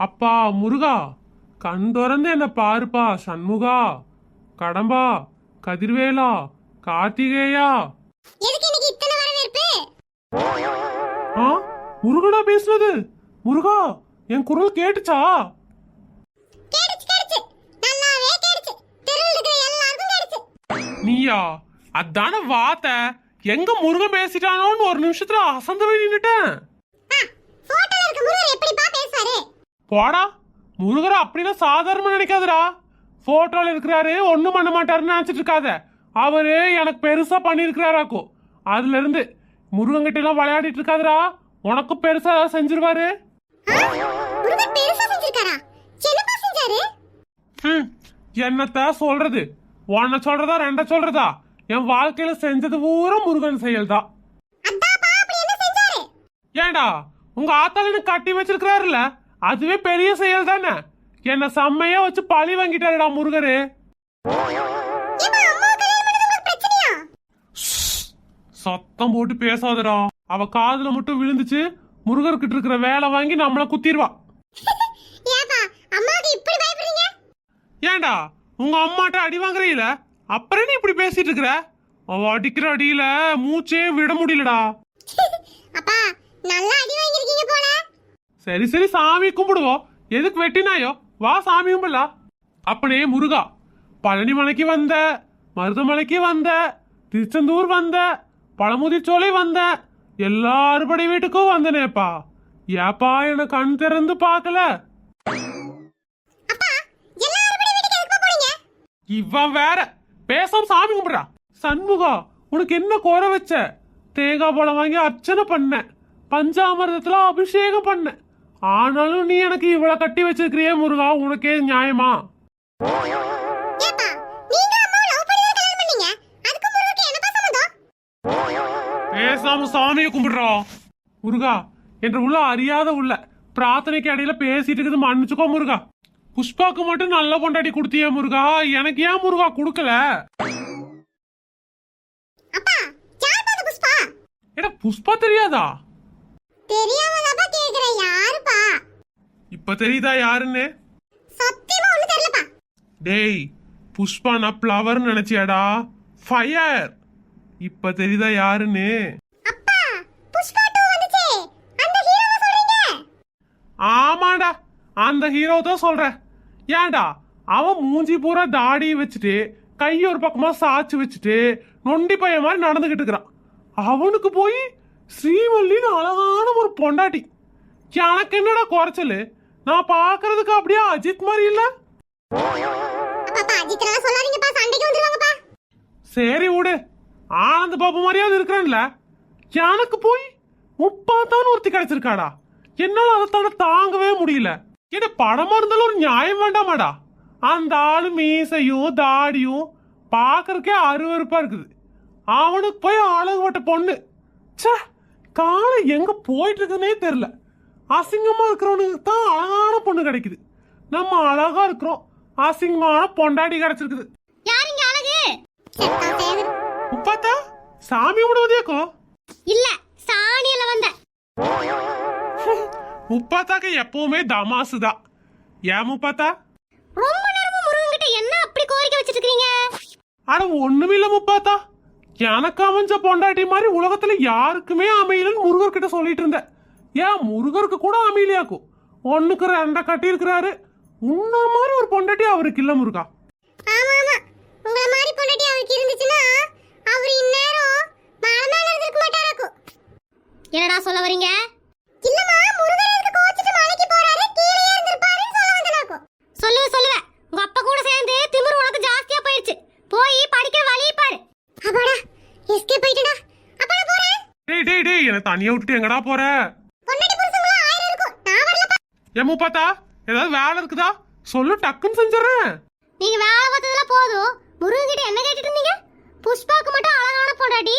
அப்பா முருகா கண் திறந்து என்ன பாருப்பா சண்முகா. கடம்பா கதிர்வேலா கார்த்திகேயா. ஆ? முருகனா பேசுனது? முருகா என் குரல் கேட்டுச்சா. நீயா? அதான வார்த்தை. எங்க முருகன் பேசிட்டானோன்னு ஒரு நிமிஷத்துல அசந்து போய் நின்னுட்டேன் ஆ போட்டோல இருக்க முருகர் எப்படிப்பா பேசுவாரு போடா. முருகரை அப்படிலாம் சாதாரணமா நினைக்காதடா. போட்டோல இருக்கிறாரு ஒண்ணும் பண்ண மாட்டாருன்னு நினைச்சிட்டு இருக்காத. அவரு எனக்கு பெருசா பண்ணிருக்கிறாராக்கும் அதுல இருந்து முருகன்கிட்ட எல்லாம் விளையாடிட்டு இருக்காதடா. உனக்கும் பெருசா ஏதாவது செஞ்சிருவாரு? என்னத்த சொல்றது? உன்னை சொல்றதா ரெண்ட சொல்றதா? என் வாழ்க்கையில செஞ்சது பூரா முருகன் என்ன செஞ்சாரு? ஏன்டா உங்க ஆத்தால எனக்கு கட்டி வச்சிருக்கிறாருல்ல? அதுவே பெரிய செயல் தானே? என்ன செம்மையா வச்சு பழி வாங்கிட்டாருடா முருகரு. சத்தம் போட்டு பேசாதடா. அவ காதுல மட்டும் விழுந்துச்சு முருகர்கிட்ட இருக்கிற வேலை வாங்கி நம்மள குத்திடுவா. ஏன்டா உங்க அம்மாட்ட அடி வாங்குறீல? அப்புறம் நீ இப்படி பேசிட்டு இருக்கிற? அவ அடிக்கிற அடியில மூச்சே விட முடியலடா. அப்பா நல்லா அடி வாங்கிருக்கீங்க போல. சரி சரி சாமி கும்பிடுவோம். எதுக்கு வெட்டினாயோ? வா சாமி கும்பிடலா அப்பனே முருகா பழனி மலைக்கு வந்த மருதமலைக்கு வந்த திருச்செந்தூர் வந்த பழமுதிர்ச்சோலை வந்த எல்லா அறுபடை வீட்டுக்கும் வந்தனேப்பா. ஏப்பா என்ன கண் திறந்து பார்க்கல. இவன் வேற. பேசாம சாமி கும்பிடுறா. சண்முகா உனக்கு என்ன குறை வச்ச? தேங்காய் பழம் வாங்கி அர்ச்சனை பண்ண. பஞ்சாமிர்தத்துல அபிஷேகம் பண்ண. ஆனாலும் நீ எனக்கு இவ்வளவு கட்டி வச்சிருக்கிறியே முருகா. உனக்கே நியாயமா? பேசாம சாமியை கும்பிடுறா. முருகா என்ற உள்ள அறியாத உள்ள பிரார்த்தனைக்கு இடையில பேசிட்டு இருக்குது மன்னிச்சுக்கோ முருகா. புஷ்பாக்கு மட்டும் நல்ல கொண்டாடி கொடுத்தியே முருகா. எனக்கு ஏன் முருகா கொடுக்கல? புஷ்பா? தெரியாதா? தெரியாமதாப்பா கேக்குறேன் யாருப்பா? இப்ப தெரியுதா யாருன்னு? சத்தியமா ஒண்ணு தெரியலப்பா. டேய் புஷ்பா நான் ஃப்ளவர் நினைச்சியாடா? ஃபயர் இப்ப தெரியுதா யாருன்னு? அப்பா புஷ்பா 2 வந்துச்சே. அந்த ஹீரோவை சொல்றீங்க? ஆமாடா அந்த ஹீரோ தான் சொல்றேன். ஏன்டா அவன் மூஞ்சி பூரா தாடி வச்சுட்டு கை ஒரு பக்கமா சாச்சு வச்சுட்டு நொண்டி பையன் மாதிரி நடந்துகிட்டு இருக்கிறான். அவனுக்கு போய் ஸ்ரீவல்லின்னு அழகான ஒரு பொண்டாட்டி. எனக்கு என்னடா குறைச்சல்? நான் பார்க்கறதுக்கு அப்படியே அஜித் மாதிரி இல்லை? சரி விடு. ஆனந்த பாபு மாதிரியாவது இருக்கிறேன்ல. எனக்கு போய் முப்பாத்தான்னு ஒருத்தி கிடைச்சிருக்காடா. என்னால அதைத்தான தாங்கவே முடியல. என்ன படமா இருந்தாலும் ஒரு நியாயம் வேண்டாமாடா. அந்த ஆளு மீசையும் தாடியும் பார்க்கறக்கே அருவருப்பா இருக்குது. அவனுக்கு போய் அழகுபட்ட பொண்ணு. ச்சே காலம் எங்க போயிட்டு இருக்குன்னே தெரியல. அசிங்கமா இருக்கிறவனுக்கு தான் அழகான பொண்ணு கிடைக்குது. நம்ம அழகா இருக்கிறோம். அசிங்கமான பொண்டாட்டி கிடைச்சிருக்குது. யாருங்க அழகு? முப்பாத்தா சாமி விடுவதேக்கோ இல்ல சாணியில வந்த. முப்பாத்தாக்கு எப்பவுமே தமாசுதான். ஏன் முப்பாத்தா? ரொம்ப நேரமா முருகன் கிட்ட என்ன அப்படி கோரிக்கை வச்சிட்டு இருக்கீங்க அட ஒண்ணுமில்ல முப்பாத்தா. எனக்கு அமைஞ்ச பொண்டாட்டி மாதிரி உலகத்துல யாருக்குமே அமையலன்னு முருகர் கிட்ட சொல்லிட்டு இருந்தேன். ஏன் முருகருக்கு கூட அமையலையாக்கும் ஒண்ணுக்கு ரெண்ட கட்டி இருக்கிறாரு உன்ன மாதிரி ஒரு பொண்டாட்டி அவருக்கு இல்ல முருகா. ஆமா ஆமா. உங்கள மாதிரி பொண்டாட்டி அவருக்கு இருந்துச்சுன்னா அவர் இந்நேரம் மேல இருந்திருக்க மாட்டாராக்கும் என்னடா சொல்ல வரீங்க? இல்லம்மா முருகன் எதுக்கு கோச்சிட்டு மலைக்கு போறாரு கீழே இருந்திருப்பாருன்னு சொல்ல வந்தனாக்கும் சொல்லுவ சொல்லுவ. உங்க அப்பா கூட சேர்ந்து திமிரு உனக்கு ஜாஸ்தியா போயிடுச்சு போய் படிக்கிற வழியை பாரு. அப்பாடா எஸ்கேப் ஆயிட்டடா. அப்பா நான் போறேன். டேய் டேய் டேய் என்னை தனியா விட்டுட்டு எங்கடா போற பொண்டாட்டி புருஷங்களா ஆயிரம் இருக்கும் நான் ஏன் முப்பாத்தா? ஏதாவது வேலை இருக்குதா? சொல்லு டக்குன்னு செஞ்சிடறேன். நீங்க வேலை பார்த்ததுல போதும். முருகன் கிட்ட என்ன கேட்டுட்டு இருந்தீங்க? புஷ்பாக்கு மட்டும் அழகான பொண்டாட்டி.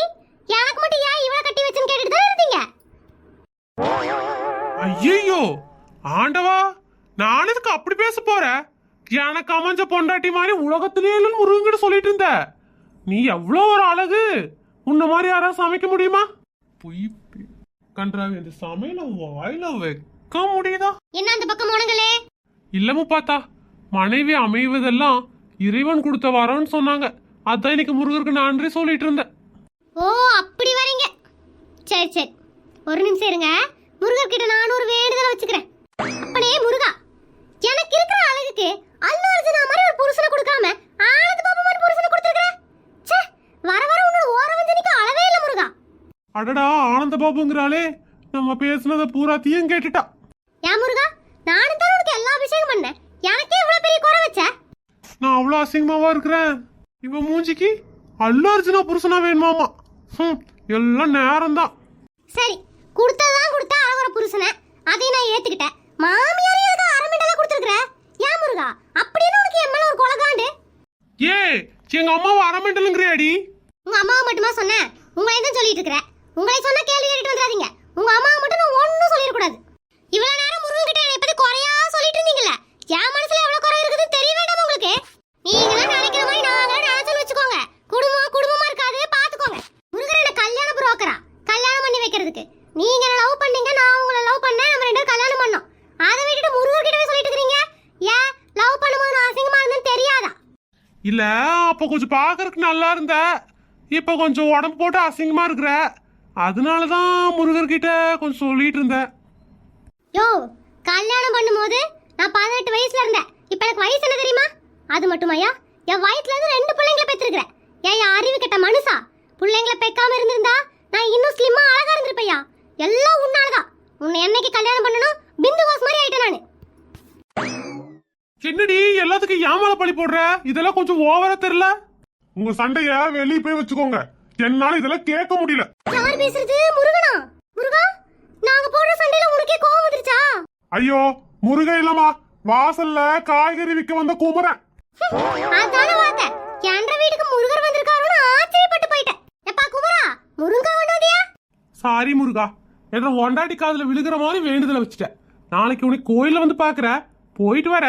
எனக்கு மட்டும் ஏன் இவளை கட்டி வச்சுன்னு கேட்டுட்டு தான் இருந்தீங்க? ஐயோ ஆண்டவா நான் எதுக்கு அப்படி பேச போறேன் எனக்கு அமைஞ்ச பொண்டாட்டி மாதிரி உலகத்திலே இல்லைன்னு முருகன்கிட்ட சொல்லிட்டு இருந்த. நீ எவ்வளோ ஒரு அழகு. உன்ன மாதிரி யாராவது சமைக்க முடியுமா? பொய் கன்றாவி இந்த சமையல வாயில வைக்க. பார்க்க முடியுதா? என்ன அந்த பக்கம் போனங்களே இல்ல முப்பாத்தா மனைவி அமைவதெல்லாம் இறைவன் கொடுத்த வரம்னு சொன்னாங்க. அதான் இன்னைக்கு முருகருக்கு நன்றி சொல்லிட்டு இருந்தேன். ஓ அப்படி வரீங்க. சரி சரி. ஒரு நிமிஷம் இருங்க. முருகர் கிட்ட நான் ஒரு வேண்டுதலை வச்சுக்கிறேன். அப்பனே முருகா எனக்கு இருக்கிற அழகுக்கு அல்லு அர்ஜுனா மாதிரி ஒரு புருஷனை கொடுக்காம ஆனந்த் பாபு மாதிரி புருஷனை கொடுத்துருக்க ச்சே வர வர உன்னோட ஓரவஞ்சனிக்கு அளவே இல்ல முருகா. அடடா ஆனந்த பாபுங்கிறாளே. நம்ம பேசுனத பூராத்தையும் கேட்டுட்டா. ஏன் முருகா? நானும் தான் உனக்கு எல்லா அபிஷேகம் பண்ணேன். எனக்கே இவ்வளவு பெரிய குறை வச்ச? நான் அவ்வளோ அசிங்கமாவா இருக்கிறேன்? இவன் மூஞ்சிக்கு அல்லு அர்ஜுனா புருஷனா வேணுமாமா? ஹம், எல்லாம் நேரம்தான். சரி கொடுத்ததான் கொடுத்த அழகுற புருஷனை. அதையும் நான் ஏத்துக்கிட்டேன். மாமியார் எதுக்கு அரை மிண்டலா கொடுத்துருக்குற? ஏன் முருகா? அப்படின்னு உனக்கு என் மேல ஒரு கொலகாண்டு? ஏ எங்க அம்மாவை அரமெண்டலுங்கிறியாடி உங்க அம்மாவை மட்டுமா சொன்னேன் உங்களை தான் சொல்லிட்டு இருக்கிறேன் உங்களை சொன்ன கேள்வி கேட்டுட்டு வந்துடாதீங்க உங்க அம்மாவை மட்டும் நான் ஒன்றும் சொல்லிடக்கூடாது இவ்வளவு நேரம் முருகன் கிட்ட என்னை பத்தி குறையா சொல்லிட்டு இருந்தீங்கல்ல என் மனசுல எவ்வளவு குறை இருக்குதுன்னு தெரிய வேண்டாம் உங்களுக்கு நீங்களாம் நினைக்கிற மாதிரி நாங்களாம் நினைச்சோன்னு வச்சுக்கோங்க குடும்பம் குடும்பமா இருக்காது பாத்துக்கோங்க முருகன் என்ன கல்யாண புரோக்கரா வைக்கிறதுக்கு நீங்க என்ன லவ் பண்ணீங்க நான் உங்களை லவ் பண்ணேன் நம்ம ரெண்டு கல்யாணம் பண்ணோம். அதை விட்டுட்டு முருகன் கிட்டவே சொல்லிட்டு இருக்கீங்க ஏன்? லவ் பண்ணும்போது நான் அசிங்கமா இருந்தேன்னு தெரியாதா? இல்ல அப்ப கொஞ்சம் பாக்குறதுக்கு நல்லா இருந்த. இப்ப கொஞ்சம் உடம்பு போட்டு அசிங்கமா இருக்கிற. அதனாலதான் முருகர்கிட்ட கொஞ்சம் சொல்லிட்டு இருந்தேன். யோ கல்யாணம் பண்ணும்போது நான் பதினெட்டு வயசுல இருந்தேன். இப்ப எனக்கு வயசு என்ன தெரியுமா? அது மட்டுமாயா என் வயிற்றுல இருந்து ரெண்டு பிள்ளைங்களை பெற்றிருக்கிறேன். ஏன் அறிவு கெட்ட மனுஷா பழி போடுற? இதெல்லாம் கொஞ்சம் ஓவரா தெரியல. உங்க சண்டைய வெளியே போய் வச்சுக்கோங்க. என்னால இதெல்லாம் கேட்க முடியல. யார் பேசுறது? முருகனா? முருகா நாங்க போடுற சண்டையில உனக்கே கோவம் வந்துருச்சா? ஐயோ முருகன் இல்லம்மா. வாசல்ல காய்கறி விற்க வந்த குமரன். அதான வார்த்தை. என்ற வீட்டுக்கு முருகர் வந்திருக்காருன்னு ஆச்சரியப்பட்டு போயிட்டேன். எப்பா குமரா முருங்கா கொண்டு வந்தியா? சாரி முருகா. என்ன ஒண்டாடி காதுல விழுகிற மாதிரி வேண்டுதலை வச்சுட்டேன். நாளைக்கு உனக்கு கோயில்ல வந்து பாக்குற போயிட்டு வர